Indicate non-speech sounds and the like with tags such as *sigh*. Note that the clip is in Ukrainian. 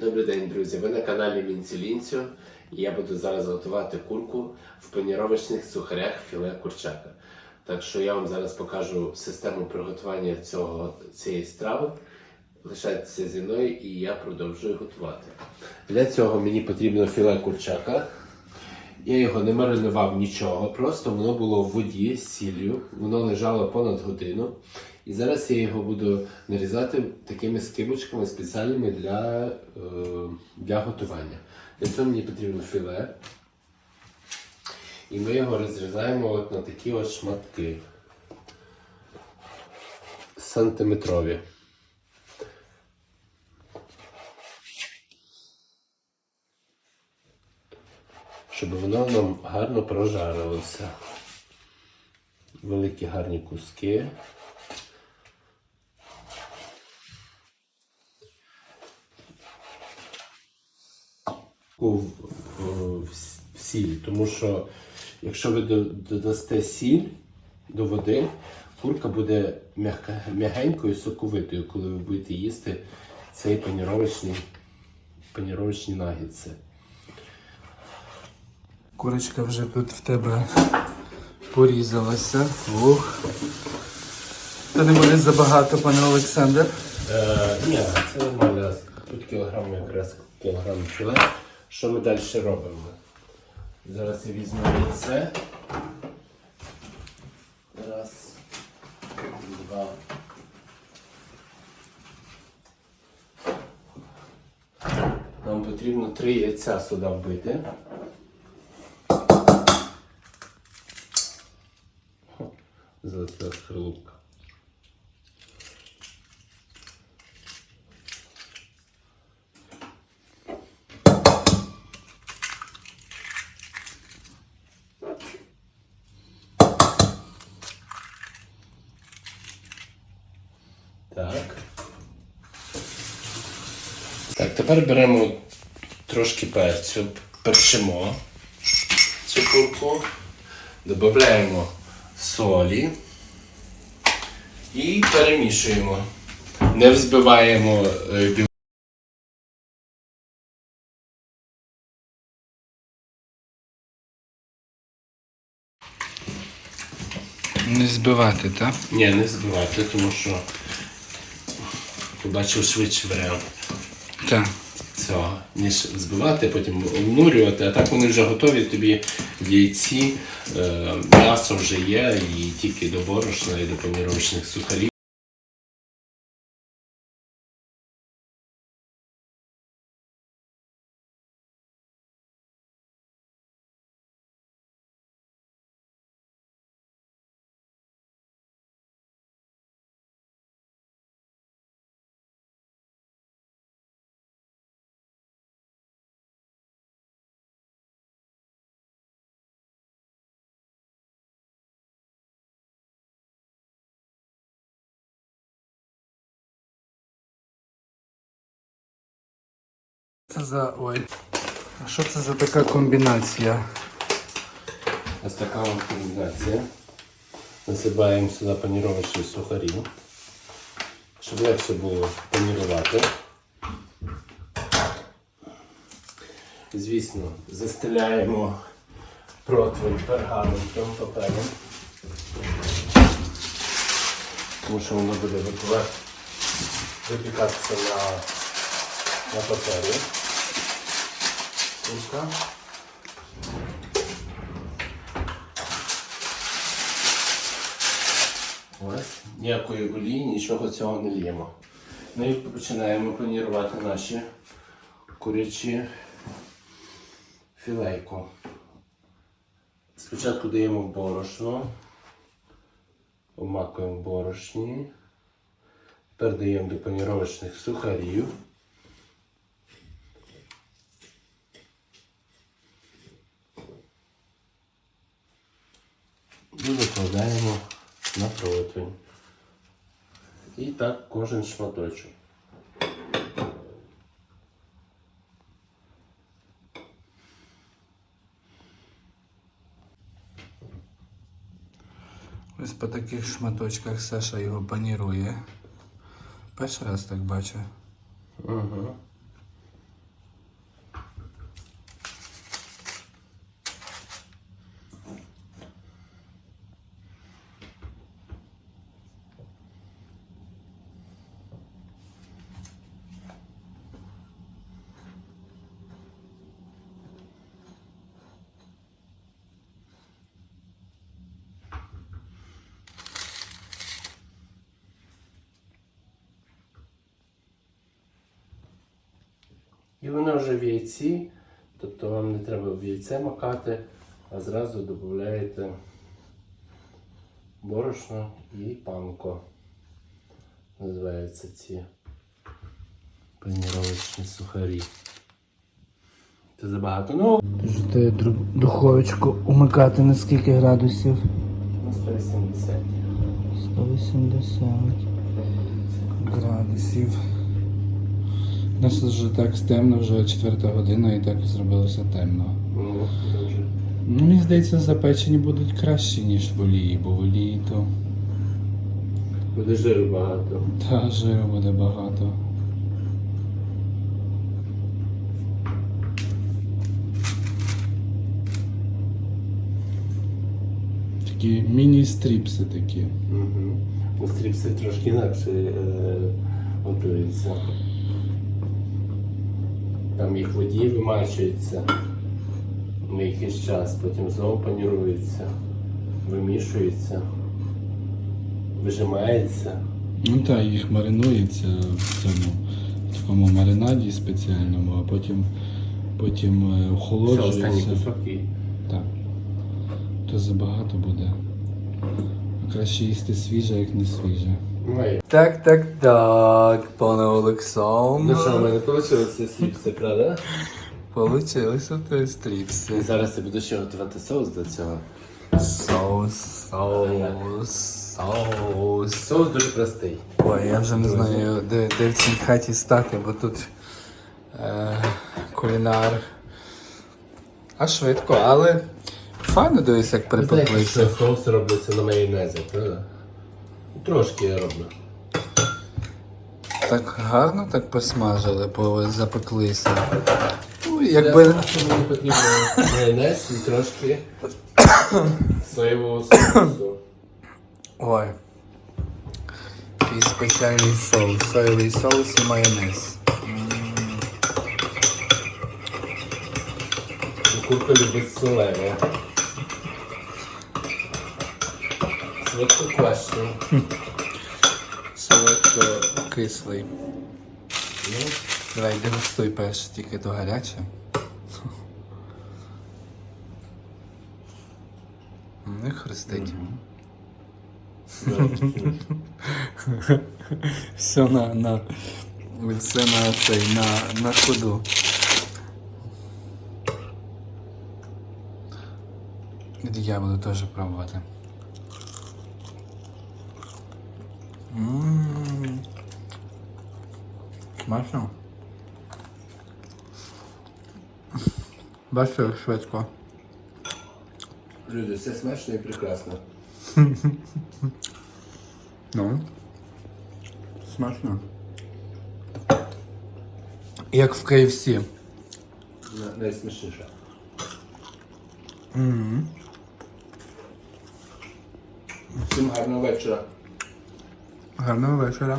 Добрий день, друзі! Ви на каналі Мінцелінцю і я буду зараз готувати курку в паніровочних сухарях філе курчака. Так що я вам зараз покажу систему приготування цього, цієї страви. Лишайтеся зі мною і я продовжую готувати. Для цього мені потрібно філе курчака. Я його не маринував нічого, просто воно було в воді з сіллю, воно лежало понад годину. І зараз я його буду нарізати такими скибочками спеціальними для, е, для готування. Для цього мені потрібно філе. І ми його розрізаємо от на такі от шматки сантиметрові. щоб воно нам гарно прожарилося. Великі гарні куски. В, в, в сіль, тому що якщо ви додасте сіль до води, курка буде м'ягенькою, соковитою, коли ви будете їсти цей паніровочний, паніровочні нагідці. Курочка вже тут в тебе порізалася. Ух. Та не буде забагато, пане Олександр. Е, ні, це нормально. Тут кілограм якраз кілограм філе. Що ми далі робимо? Зараз я візьму яйце. Раз, два. Нам потрібно три яйця сюди вбити. Золота скорлупка. Так. Так, тепер беремо трошки перцю, перчимо цю курку, додаємо солі і перемішуємо. Не взбиваємо е, Не збивати, так? Ні, не збивайте, тому що побачив швидший варіант. Так. цього, ніж збивати, потім обнурювати, а так вони вже готові тобі яйці, е, м'ясо вже є, і тільки до борошна і до поміровочних сухарів. Це за. Ой. А що це за така комбінація? Ось така комбінація. Насипаємо сюди паніровочні сухарі, щоб легше було панірувати. Звісно, застеляємо противень пергаментом папером, тому що воно буде випікатися на, на папері. Курка. Ось, ніякої олії, нічого цього не лємо. Ну і починаємо панірувати наші курячі філейку. Спочатку даємо борошно, обмакуємо борошні. Тепер даємо до паніровочних сухарів. І викладаємо на противень. І так кожен шматочок. Ось по таких шматочках Саша його панірує. Перший раз так бачу. Угу. І воно вже в яйці, тобто вам не треба в яйце макати, а зразу додаєте борошно і панко. Називаються ці паніровочні сухарі. Це забагато. Ну, Можете духовочку умикати на скільки градусів? на 180. 180 градусів. У нас вже так темно, вже четверта година і так зробилося темно. Ну. Мені здається, запечені будуть кращі, ніж в олії, бо в олії то Буде жиру багато. та жиру буде багато. Такі міні-стріпси такі. Угу. Стріпси трошки інакше е, готуються. Там їх в воді вимачується на якийсь час, потім знову панірується, вимішується, вижимається. Ну так, їх маринується в цьому в такому маринаді спеціальному, а потім, потім е, Все, охолоджується. кусок Так. То забагато буде. Краще їсти свіже, як не свіже. Має. Так, так, так, пане Ну Олександр. що, в мене вийшло ці стріпси, правда? Получилися в тебе І стріпси. зараз я буду ще готувати соус до цього. Соус, соус, соус. Соус дуже простий. Ой, я вже не знаю, де, де в цій хаті стати, бо тут е, кулінар. А швидко, але файно дивись, як Ви припеклися. соус робиться на майонезі, правда? Трошки я роблю. Так гарно так посмажили, бо запеклися. Ну, Якби... якби. Що мені потрібно майонез і трошки соєвого соусу. Ой. Який спеціальний соус. Соєвий соус і майонез. І Курка любить солене. Швидко квашений. Солодко кислий. Ну, Давай дегустуй перше, тільки то гаряче. Не хрустить. Все на, на, все на цей, на, на ходу. Я буду теж пробувати. Смачно. Бачите, як швидко. Люди, все смачно і прекрасно. *laughs* Ну. Смачно. Як в KFC. На- Найсмачніше. Угу. Всім гарного вечора. Гарного вечора.